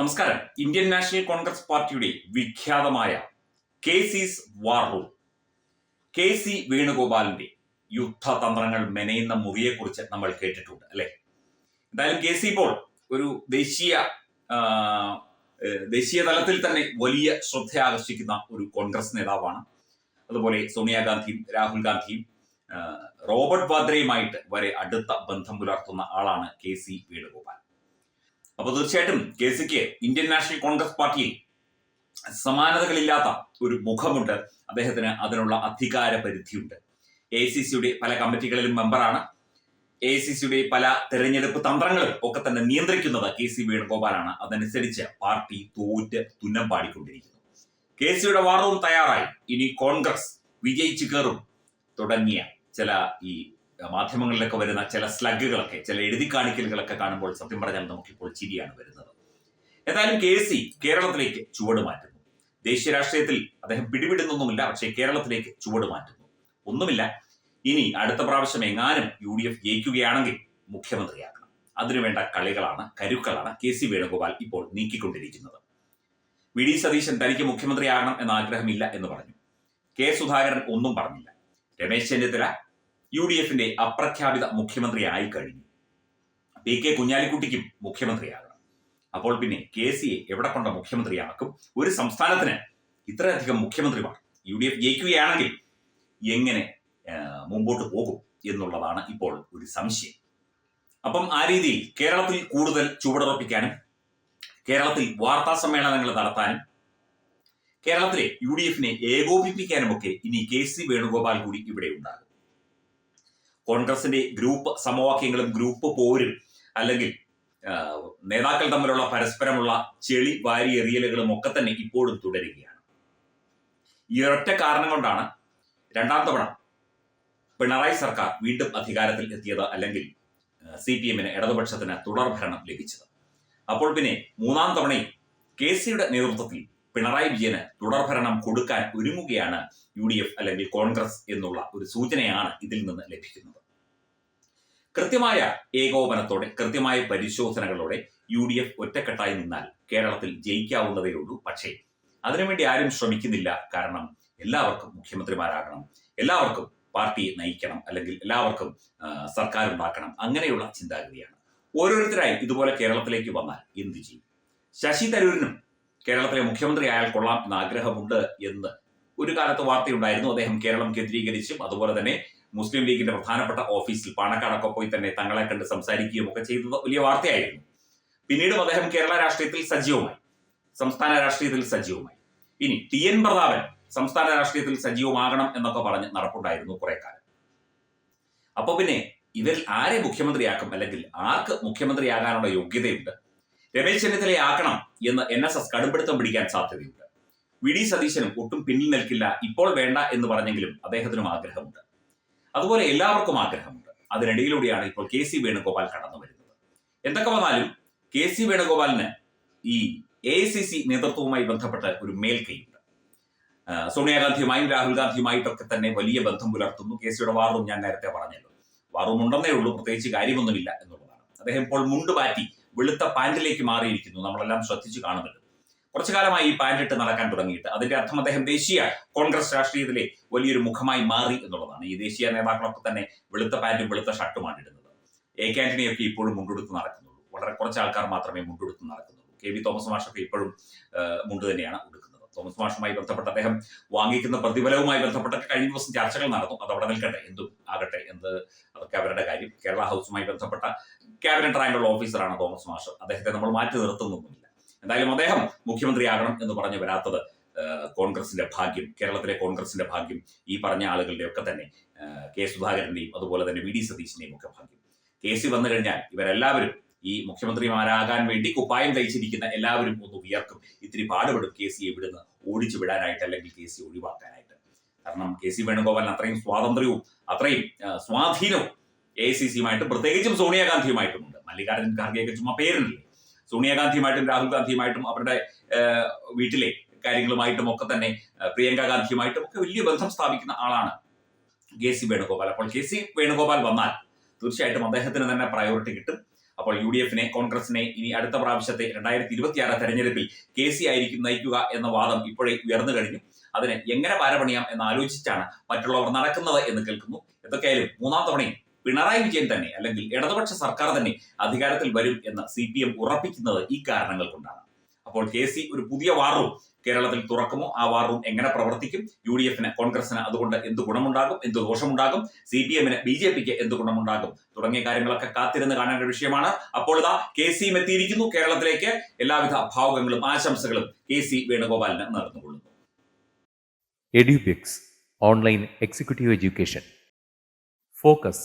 നമസ്കാരം. ഇന്ത്യൻ നാഷണൽ കോൺഗ്രസ് പാർട്ടിയുടെ വിഖ്യാതമായ K C's war room. K C വേണുഗോപാലിന്റെ യുദ്ധതന്ത്രങ്ങൾ മെനയുന്ന മുറിയെക്കുറിച്ച് നമ്മൾ കേട്ടിട്ടുണ്ട് അല്ലെ? എന്തായാലും കെ സി ഇപ്പോൾ ഒരു ദേശീയ ദേശീയ തലത്തിൽ തന്നെ വലിയ ശ്രദ്ധ ആകർഷിക്കുന്ന ഒരു കോൺഗ്രസ് നേതാവാണ്. അതുപോലെ സോണിയാഗാന്ധിയും രാഹുൽ ഗാന്ധിയും റോബർട്ട് വാദ്രയുമായിട്ട് വരെ അടുത്ത ബന്ധം പുലർത്തുന്ന ആളാണ് കെ സി വേണുഗോപാൽ. അപ്പൊ തീർച്ചയായിട്ടും കെ സിക്ക് ഇന്ത്യൻ നാഷണൽ കോൺഗ്രസ് പാർട്ടിയിൽ സമാനതകളില്ലാത്ത ഒരു മുഖമുണ്ട്. അദ്ദേഹത്തിന് അതിനുള്ള അധികാര പരിധിയുണ്ട്. എ സി സിയുടെ പല കമ്മിറ്റികളിലും മെമ്പറാണ്. എ സി സിയുടെ പല തെരഞ്ഞെടുപ്പ് തന്ത്രങ്ങളും ഒക്കെ തന്നെ നിയന്ത്രിക്കുന്നത് കെ സി വേണുഗോപാലാണ് അതനുസരിച്ച് പാർട്ടി തോറ്റ് തുന്നം പാടിക്കൊണ്ടിരിക്കുന്നു. കെ സിയുടെ വാർഡവും തയ്യാറായി. ഇനി കോൺഗ്രസ് വിജയിച്ചു കയറും തുടങ്ങിയ ചില ഈ മാധ്യമങ്ങളിലൊക്കെ വരുന്ന ചില സ്ലഗുകളൊക്കെ ചില എഴുതി കാണിക്കലുകളൊക്കെ കാണുമ്പോൾ സത്യം പറഞ്ഞാൽ നമുക്കിപ്പോൾ ചിരിയാണ് വരുന്നത്. ഏതായാലും കെ സി കേരളത്തിലേക്ക് ചുവട് മാറ്റുന്നു. ദേശീയ രാഷ്ട്രീയത്തിൽ അദ്ദേഹം പിടിവിടുന്നൊന്നുമില്ല പക്ഷേ കേരളത്തിലേക്ക് ചുവട് മാറ്റുന്നു. ഒന്നുമില്ല. ഇനി അടുത്ത പ്രാവശ്യം എങ്ങാനും യു ഡി എഫ് ജയിക്കുകയാണെങ്കിൽ മുഖ്യമന്ത്രിയാക്കണം അതിനുവേണ്ട കളികളാണ് കരുക്കളാണ് കെ സി വേണുഗോപാൽ ഇപ്പോൾ നീക്കിക്കൊണ്ടിരിക്കുന്നത്. വി ഡി സതീശൻ തനിക്ക് മുഖ്യമന്ത്രിയാകണം എന്ന ആഗ്രഹമില്ല എന്ന് പറഞ്ഞു. കെ സുധാകരൻ ഒന്നും പറഞ്ഞില്ല. രമേശ് ചെന്നിത്തല യു ഡി എഫിന്റെ അപ്രഖ്യാപിത മുഖ്യമന്ത്രിയായി കഴിഞ്ഞു. പി കെ കുഞ്ഞാലിക്കുട്ടിക്കും മുഖ്യമന്ത്രിയാകണം. അപ്പോൾ പിന്നെ കെ സിയെ എവിടെ കൊണ്ട മുഖ്യമന്ത്രിയാക്കും? ഒരു സംസ്ഥാനത്തിന് ഇത്രയധികം മുഖ്യമന്ത്രിമാർ യു ഡി എഫ് ജയിക്കുകയാണെങ്കിൽ എങ്ങനെ മുമ്പോട്ട് പോകും എന്നുള്ളതാണ് ഇപ്പോൾ ഒരു സംശയം. അപ്പം ആ രീതിയിൽ കേരളത്തിൽ കൂടുതൽ ചുവടുറപ്പിക്കാനും കേരളത്തിൽ വാർത്താ സമ്മേളനങ്ങൾ നടത്താനും കേരളത്തിലെ യു ഡി എഫിനെ ഏകോപിപ്പിക്കാനുമൊക്കെ ഇനി കെ സി വേണുഗോപാൽ കൂടി ഇവിടെ ഉണ്ടാകും. കോൺഗ്രസിന്റെ ഗ്രൂപ്പ് സമവാക്യങ്ങളും ഗ്രൂപ്പ് പോരും അല്ലെങ്കിൽ നേതാക്കൾ തമ്മിലുള്ള പരസ്പരമുള്ള ചെളി വാരി എറിയലുകളും ഒക്കെ തന്നെ ഇപ്പോഴും തുടരുകയാണ്. ഈ ഒരൊറ്റ കാരണം കൊണ്ടാണ് രണ്ടാം തവണ പിണറായി സർക്കാർ വീണ്ടും അധികാരത്തിൽ എത്തിയത് അല്ലെങ്കിൽ സി പി എമ്മിന് ഇടതുപക്ഷത്തിന് തുടർഭരണം ലഭിച്ചത്. അപ്പോൾ പിന്നെ മൂന്നാം തവണയും കെ സിയുടെ നേതൃത്വത്തിൽ പിണറായി വിജയന് തുടർഭരണം കൊടുക്കാൻ ഒരുങ്ങുകയാണ് യു അല്ലെങ്കിൽ കോൺഗ്രസ് എന്നുള്ള ഒരു സൂചനയാണ് ഇതിൽ നിന്ന് ലഭിക്കുന്നത്. കൃത്യമായ ഏകോപനത്തോടെ കൃത്യമായ പരിശോധനകളോടെ യു ഡി എഫ് ഒറ്റക്കെട്ടായി നിന്നാൽ കേരളത്തിൽ ജയിക്കാവുന്നതേ ഉള്ളൂ. പക്ഷേ അതിനുവേണ്ടി ആരും ശ്രമിക്കുന്നില്ല. കാരണം എല്ലാവർക്കും മുഖ്യമന്ത്രിമാരാകണം. എല്ലാവർക്കും പാർട്ടിയെ നയിക്കണം. അല്ലെങ്കിൽ എല്ലാവർക്കും സർക്കാർ ഉണ്ടാക്കണം. അങ്ങനെയുള്ള ചിന്താഗതിയാണ്. ഓരോരുത്തരായി ഇതുപോലെ കേരളത്തിലേക്ക് വന്നാൽ എന്ത് ചെയ്യും? ശശി തരൂരിനും കേരളത്തിലെ മുഖ്യമന്ത്രി ആയാൽ കൊള്ളാം എന്ന ആഗ്രഹമുണ്ട് എന്ന് ഒരു കാലത്ത് വാർത്തയുണ്ടായിരുന്നു. അദ്ദേഹം കേരളം കേന്ദ്രീകരിച്ചും അതുപോലെ തന്നെ മുസ്ലിം ലീഗിന്റെ പ്രധാനപ്പെട്ട ഓഫീസിൽ പാണക്കാടൊക്കെ പോയി തന്നെ തങ്ങളെ കണ്ട് സംസാരിക്കുകയും ഒക്കെ ചെയ്തത് വലിയ വാർത്തയായിരുന്നു. പിന്നീടും അദ്ദേഹം കേരള രാഷ്ട്രീയത്തിൽ സജീവമായി സംസ്ഥാന രാഷ്ട്രീയത്തിൽ സജീവമായി. ഇനി ടി എൻ പ്രതാപൻ സംസ്ഥാന രാഷ്ട്രീയത്തിൽ സജീവമാകണം എന്നൊക്കെ പറഞ്ഞ് നടപ്പുണ്ടായിരുന്നു കുറെ കാലം. അപ്പൊ പിന്നെ ഇവരിൽ ആരെ മുഖ്യമന്ത്രിയാക്കും അല്ലെങ്കിൽ ആർക്ക് മുഖ്യമന്ത്രിയാകാനുള്ള യോഗ്യതയുണ്ട്? രമേശ് ചെന്നിത്തലയെ ആക്കണം എന്ന് എൻ എസ് എസ് കടുംപിടുത്തം പിടിക്കാൻ സാധ്യതയുണ്ട്. വി ഡി സതീശനും ഒട്ടും പിന്നിൽ നിൽക്കില്ല ഇപ്പോൾ വേണ്ട എന്ന് പറഞ്ഞെങ്കിലും അദ്ദേഹത്തിനും ആഗ്രഹമുണ്ട്. അതുപോലെ എല്ലാവർക്കും ആഗ്രഹമുണ്ട്. അതിനിടയിലൂടെയാണ് ഇപ്പോൾ കെ സി വേണുഗോപാൽ കടന്നു വരുന്നത്. എന്തൊക്കെ വന്നാലും കെ സി വേണുഗോപാലിന് ഈ എ സി സി നേതൃത്വവുമായി ബന്ധപ്പെട്ട ഒരു മേൽക്കൈയുണ്ട്. സോണിയാഗാന്ധിയുമായും രാഹുൽ ഗാന്ധിയുമായിട്ടൊക്കെ തന്നെ വലിയ ബന്ധം പുലർത്തുന്നു. കെ സിയുടെ വാറും ഞാൻ നേരത്തെ പറഞ്ഞല്ലോ. വാറും ഉണ്ടെന്നേ ഉള്ളൂ പ്രത്യേകിച്ച് കാര്യമൊന്നുമില്ല എന്നുള്ളതാണ്. അദ്ദേഹം ഇപ്പോൾ മുണ്ട് മാറ്റി വെളുത്ത പാന്റിലേക്ക് മാറിയിരിക്കുന്നു. നമ്മളെല്ലാം ശ്രദ്ധിച്ചു കാണുന്നുണ്ട്. കുറച്ചു കാലമായി ഈ പാന്റ് ഇട്ട് നടക്കാൻ തുടങ്ങിയിട്ട്. അതിന്റെ അർത്ഥം അദ്ദേഹം ദേശീയ കോൺഗ്രസ് രാഷ്ട്രീയത്തിലെ വലിയൊരു മുഖമായി മാറി എന്നുള്ളതാണ്. ഈ ദേശീയ നേതാക്കളൊക്കെ തന്നെ വെളുത്ത പാന്റും വെളുത്ത ഷർട്ടുമാണ് ഇടുന്നത്. എ കെ ആന്റണിയൊക്കെ ഇപ്പോഴും മുണ്ടെടുത്ത് നടക്കുന്നുള്ളൂ. വളരെ കുറച്ച് ആൾക്കാർ മാത്രമേ മുണ്ടെടുത്ത് നടക്കുന്നുള്ളൂ. കെ വി തോമസ് മാഷൊക്കെ ഇപ്പോഴും മുണ്ട് തന്നെയാണ് ഉടുക്കുന്നത്. തോമസ് മാഷുമായി ബന്ധപ്പെട്ട് അദ്ദേഹം വാങ്ങിക്കുന്ന പ്രതിഫലവുമായി ബന്ധപ്പെട്ട കഴിഞ്ഞ ദിവസം ചർച്ചകൾ നടന്നു. അത് അവിടെ നിൽക്കട്ടെ. എന്തും ആകട്ടെ എന്ത് അതൊക്കെ അവരുടെ കാര്യം. കേരള ഹൗസുമായി ബന്ധപ്പെട്ട ക്യാബിനറ്റ് റാങ്കുള്ള ഓഫീസറാണ് തോമസ് മാഷ്. അദ്ദേഹത്തെ നമ്മൾ മാറ്റി നിർത്തുന്നൊന്നുമില്ല. എന്തായാലും അദ്ദേഹം മുഖ്യമന്ത്രിയാകണം എന്ന് പറഞ്ഞു വരാത്തത് കോൺഗ്രസിന്റെ ഭാഗ്യം കേരളത്തിലെ കോൺഗ്രസിന്റെ ഭാഗ്യം ഈ പറഞ്ഞ ആളുകളുടെ ഒക്കെ തന്നെ കെ സുധാകരന്റെയും അതുപോലെ തന്നെ വി ഡി സതീശിന്റെയും ഒക്കെ ഭാഗ്യം. കെ സി വന്നു കഴിഞ്ഞാൽ ഇവരെല്ലാവരും ഈ മുഖ്യമന്ത്രിമാരാകാൻ വേണ്ടി കുപ്പായം തയ്ച്ചിരിക്കുന്ന എല്ലാവരും ഒന്ന് ഉയർക്കും ഇത്തിരി പാടുപെടും കെ സി ഇവിടുന്ന് ഓടിച്ചു വിടാനായിട്ട് അല്ലെങ്കിൽ കെ സി ഒഴിവാക്കാനായിട്ട്. കാരണം കെ സി വേണുഗോപാലിന് അത്രയും സ്വാതന്ത്ര്യവും അത്രയും സ്വാധീനവും എ സി സിയുമായിട്ടും പ്രത്യേകിച്ചും സോണിയാഗാന്ധിയുമായിട്ടുമുണ്ട്. മല്ലികാർജുൻ ഖാർഗെയൊക്കെ ചുമ്മാ പേരുണ്ടല്ലേ സോണിയാഗാന്ധിയുമായിട്ടും രാഹുൽ ഗാന്ധിയുമായിട്ടും അവരുടെ വീട്ടിലെ കാര്യങ്ങളുമായിട്ടും ഒക്കെ തന്നെ പ്രിയങ്ക ഗാന്ധിയുമായിട്ടും ഒക്കെ വലിയ ബന്ധം സ്ഥാപിക്കുന്ന ആളാണ് കെ സി വേണുഗോപാൽ. അപ്പോൾ കെ സി വേണുഗോപാൽ വന്നാൽ തീർച്ചയായിട്ടും അദ്ദേഹത്തിന് തന്നെ പ്രയോറിറ്റി കിട്ടും. അപ്പോൾ യു ഡി എഫിനെ കോൺഗ്രസിനെ ഇനി അടുത്ത പ്രാവശ്യത്തെ രണ്ടായിരത്തി ഇരുപത്തിയാറ് തെരഞ്ഞെടുപ്പിൽ കെ സി ആയിരിക്കും നയിക്കുക എന്ന വാദം ഇപ്പോഴേ ഉയർന്നു കഴിഞ്ഞു. അതിനെ എങ്ങനെ പാരപണിയാം എന്ന് ആലോചിച്ചാണ് മറ്റുള്ളവർ നടക്കുന്നത് എന്ന് കേൾക്കുന്നു. എന്തൊക്കെയായാലും മൂന്നാം തവണയും പിണറായി വിജയൻ തന്നെ അല്ലെങ്കിൽ ഇടതുപക്ഷ സർക്കാർ തന്നെ അധികാരത്തിൽ വരും എന്ന് സി പി എം ഉറപ്പിക്കുന്നത് ഈ കാരണങ്ങൾ കൊണ്ടാണ്. അപ്പോൾ കെ സി ഒരു പുതിയ വാർ റൂം കേരളത്തിൽ തുറക്കുമോ? ആ വാർ റൂം എങ്ങനെ പ്രവർത്തിക്കും? യു ഡി എഫിന് കോൺഗ്രസിന് അതുകൊണ്ട് എന്ത് ഗുണമുണ്ടാകും? എന്ത് ദോഷമുണ്ടാകും? സി പി എമ്മിന് ബി ജെ പിക്ക് എന്ത് ഗുണമുണ്ടാകും? തുടങ്ങിയ കാര്യങ്ങളൊക്കെ കാത്തിരുന്ന് കാണേണ്ട വിഷയമാണ്. അപ്പോൾ ഇതാ കെ സിയും എത്തിയിരിക്കുന്നു കേരളത്തിലേക്ക്. എല്ലാവിധ ഭാവുകങ്ങളും ആശംസകളും കെ സി വേണുഗോപാലിന് നേർന്നുകൊള്ളുന്നു. Edupix online executive education. Focus